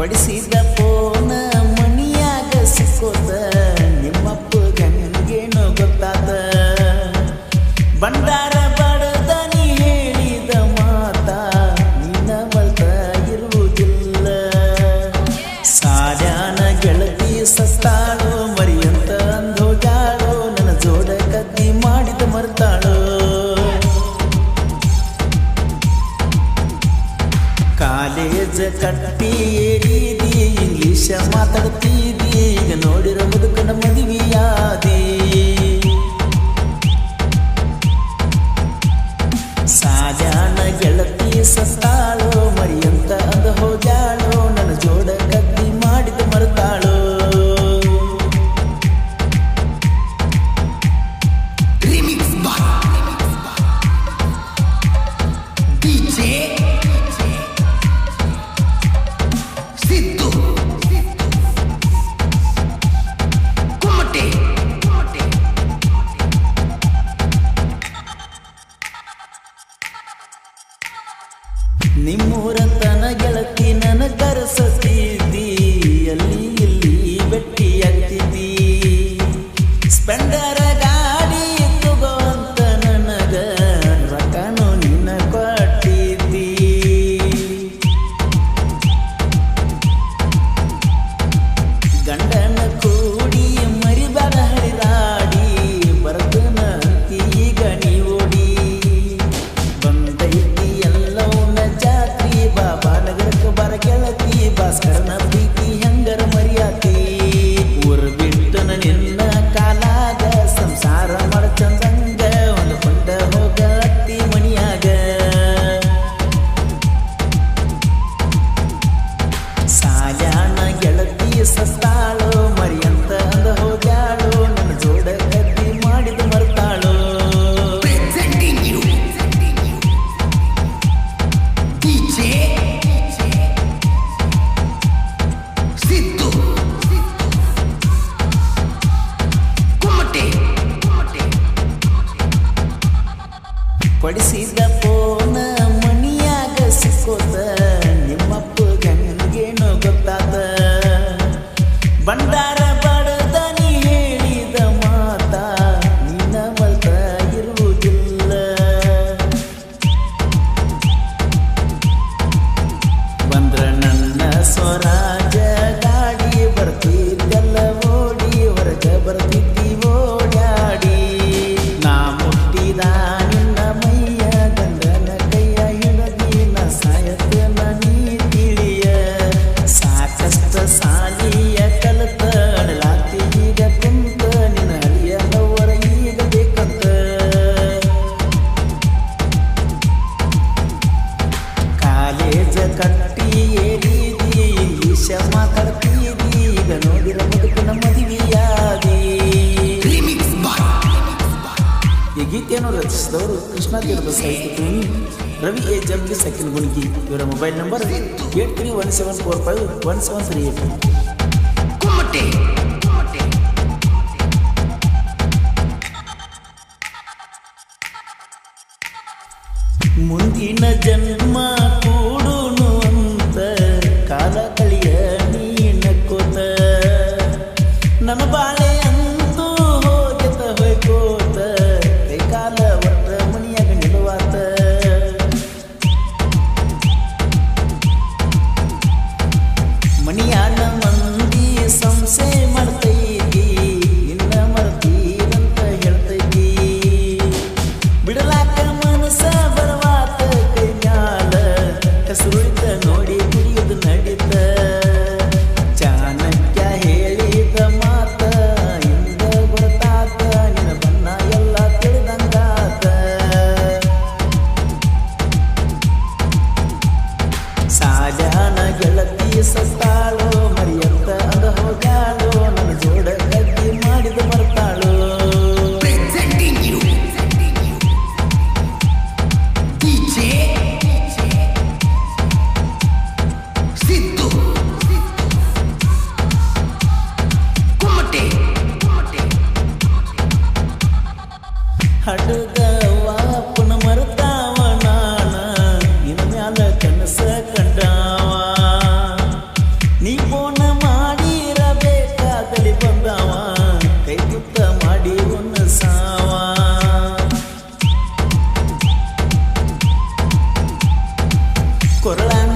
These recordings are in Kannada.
ಬಡಿಸಿದ ಫೋನ ಮಣಿಯಾಗ ಸಿಕ್ಕೋದ ನಿಮ್ಮಪ್ಪ ಗಂಗೇನು ಗೊತ್ತಾದ. ಬಂದಾರ ಕಟ್ಟಿ ಏರಿದಿ ಇಂಗ್ಲೀಷ ಮಾತಾಡ್ತೀದಿ ಈಗ ನೋಡಿರೋ ಮುದುಕನ ಮದುವೆಯಾದಿ? Cause I remember ಕೇಜ ಕಟ್ಟಿ ಏರಿದಿ ಶಮ ಕಡ್ತೀರಿ ಈಗ ನೋಡಿರ ಬದುಕು ನಮ್ಮದಿವಿಯಾದಿ ಈ ಗೀತೆಯನ್ನು ರಚಿಸಿದವರು ಕೃಷ್ಣ ತೀರದ ಸಾಹಿತ್ಯಕರ್ಮಿ ರವಿ ಎ ಜಂಬಿ ಸಕಿಲ್ ಗುಣಗಿ ಇವರ mobile number eight three one seven four five one seven three eight ಕುಮಟೆ ಮುಂದಿನ ಜನ್ಮ ಕೊರಳನ್ನು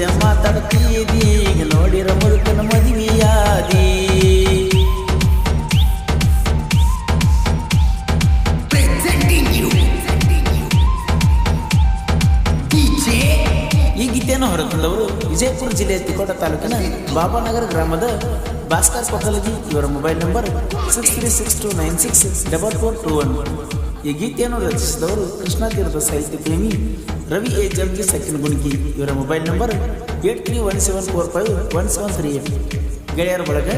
ಇಂಗ್ಲೀಷ ಮಾತಾಡ್ತೀರಿ ಈಗ ನೋಡಿರ ಮುದುಕನ ಮದುವೆಯಾದಿ. ಈಗಿದ್ದೇನು ಹೊರತಂದವರು ವಿಜಯಪುರ ಜಿಲ್ಲೆಯ ತಿಕೋಟ ತಾಲೂಕಿನ ಬಾಬಾನಗರ ಗ್ರಾಮದ ಭಾಸ್ಕರ್ ಕೊಕ್ಕಲಗಿ. ಇವರ mobile number six three six two nine six double four two one ಈ ಗೀತೆಯನ್ನು ರಚಿಸಿದವರು ಕೃಷ್ಣಾತೀರದ ಸಾಹಿತ್ಯ ಪ್ರೇಮಿ ರವಿ ಎ ಜಂಗಿ ಸಕ್ಕಿನ ಗುಣಿಕಿ ಇವರ mobile number eight three one seven four five one seven three eight. ಗೆಳೆಯರ ಬಳಗ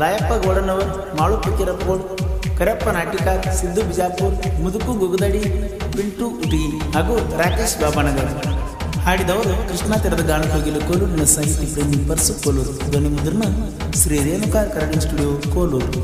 ಲಾಯಪ್ಪ ಗೋಡನವರ್ ಮಾಳು ಪಿಕ್ಕಿರಪ್ಪಗೋಳ್ ಕರಪ್ಪ ನಾಟಿಕಾರ್ ಸಿದ್ದು ಬಿಜಾಪುರ್, ಮುದುಕು ಗುಗುದಡಿ ಪಿಂಟು ಉಟಿ ಹಾಗೂ ರಾಕೇಶ್ ಬಾಬಾನಗರ್. ಹಾಡಿದವರು ಕೃಷ್ಣಾ ತೀರದ ಗಾಣ ಕೋಗಿಲು ಕೋಲೂರಿನ ಸಾಹಿತ್ಯ ಪ್ರೇಮಿ ಪರ್ಸು ಕೋಲೂರು. ಧ್ವನಿ ಮುದ್ರಣ ಶ್ರೀ ರೇಣುಕಾ ಕರಡಿ ಸ್ಟುಡಿಯೋ ಕೋಲೂರು.